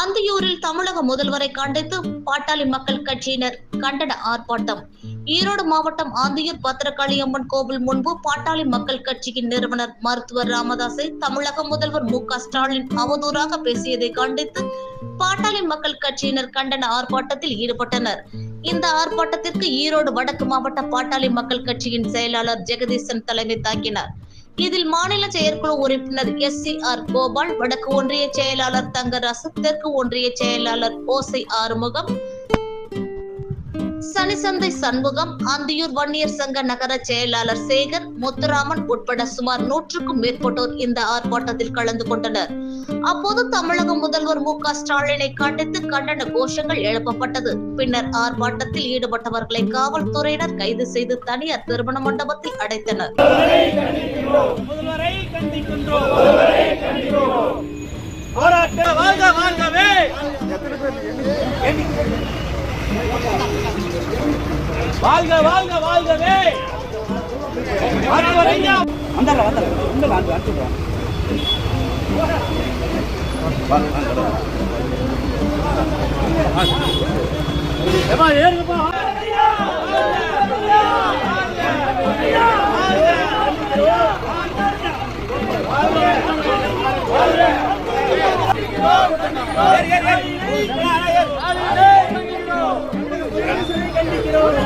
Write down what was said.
அந்தியூரில் தமிழக முதல்வரை கண்டித்து பாட்டாளி மக்கள் கட்சியினர் கண்டன ஆர்ப்பாட்டம். ஈரோடு மாவட்டம் ஆந்தியூர் பத்திரகாளியம்மன் கோவில் முன்பு பாட்டாளி மக்கள் கட்சியின் நிறுவனர் மருத்துவர் ராமதாஸை தமிழக முதல்வர் மு க ஸ்டாலின் அவதூறாக பேசியதை கண்டித்து பாட்டாளி மக்கள் கட்சியினர் கண்டன ஆர்ப்பாட்டத்தில் ஈடுபட்டனர். இந்த ஆர்ப்பாட்டத்திற்கு ஈரோடு வடக்கு மாவட்ட பாட்டாளி மக்கள் கட்சியின் செயலாளர் ஜெகதீசன் தலைமை தாக்கினார். இதில் மாநில செயற்குழு உறுப்பினர் எஸ் சி ஆர் கோபால் வடக்கு ஒன்றிய செயலாளர் தங்கராசு தெற்கு ஒன்றிய செயலாளர் ஓசை ஆறுமுகம் சனிசந்தை சண்முகம் அந்தியூர் வன்னியர் சங்க நகர செயலாளர் சேகர் முத்துராமன் உட்பட சுமார் நூற்றுக்கும் மேற்பட்டோர் இந்த ஆர்ப்பாட்டத்தில் கலந்து கொண்டனர். அப்போது தமிழக முதல்வர் மு க ஸ்டாலினை கண்டித்து கண்டன கோஷங்கள் எழுப்பப்பட்டது. பின்னர் ஆர்ப்பாட்டத்தில் ஈடுபட்டவர்களை காவல்துறையினர் கைது செய்து தனியார் திருமண மண்டபத்தில் அடைத்தனர். முதல்வரை வாழ்க வாழ்கவே! வாழ்க வாழ்க வாழ்கவே மருத்துவரையா வந்துடுறேன் ஏமா ஏறுங்கப்பா. கண்டிக்கிறோம்